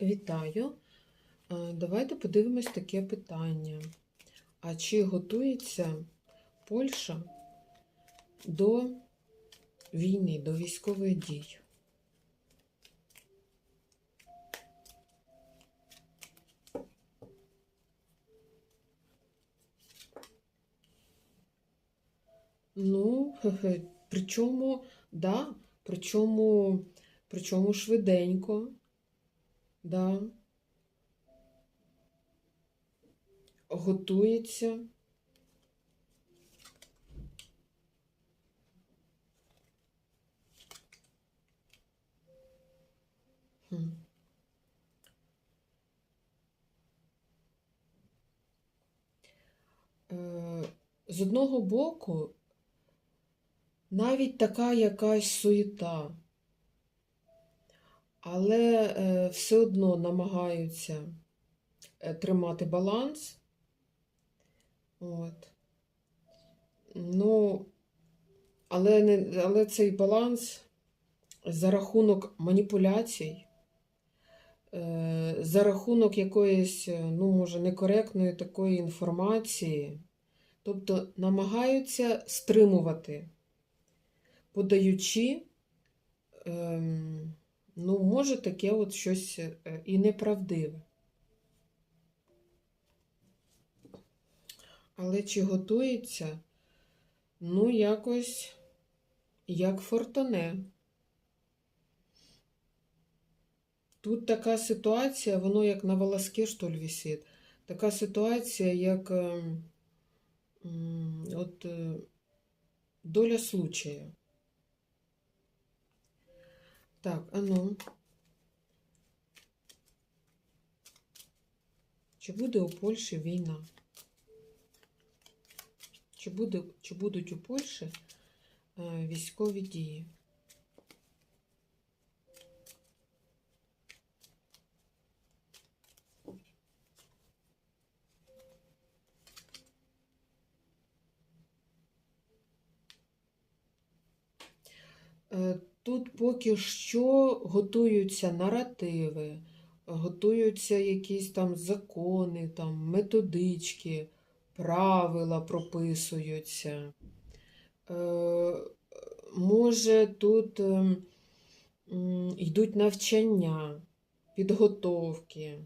Вітаю. Е, Давайте подивимось таке питання. А чи готується Польща до війни, до військових дій? Ну, причому, да, причому, причому швиденько. Да. Готується. Хм. Е, З одного боку, навіть така якась суєта, але е, все одно намагаються е, тримати баланс. От. Ну, але, не, але цей баланс за рахунок маніпуляцій, е, за рахунок якоїсь, ну, може, некоректної такої інформації, тобто намагаються стримувати, подаючи, ем, ну, може, таке от щось е, і неправдиве. Але чи готується? Ну, якось як фортуне. Тут така ситуація, воно як на волоске, що ли, висить. Така ситуація, як е, от, е, доля случая. Так, а ну. Чи буде у Польщі війна? Чи, буде, чи будуть у Польщі е, військові дії? Е, Тут поки що готуються наративи, готуються якісь там закони, там методички, правила прописуються. Е, Може, тут е, йдуть навчання, підготовки.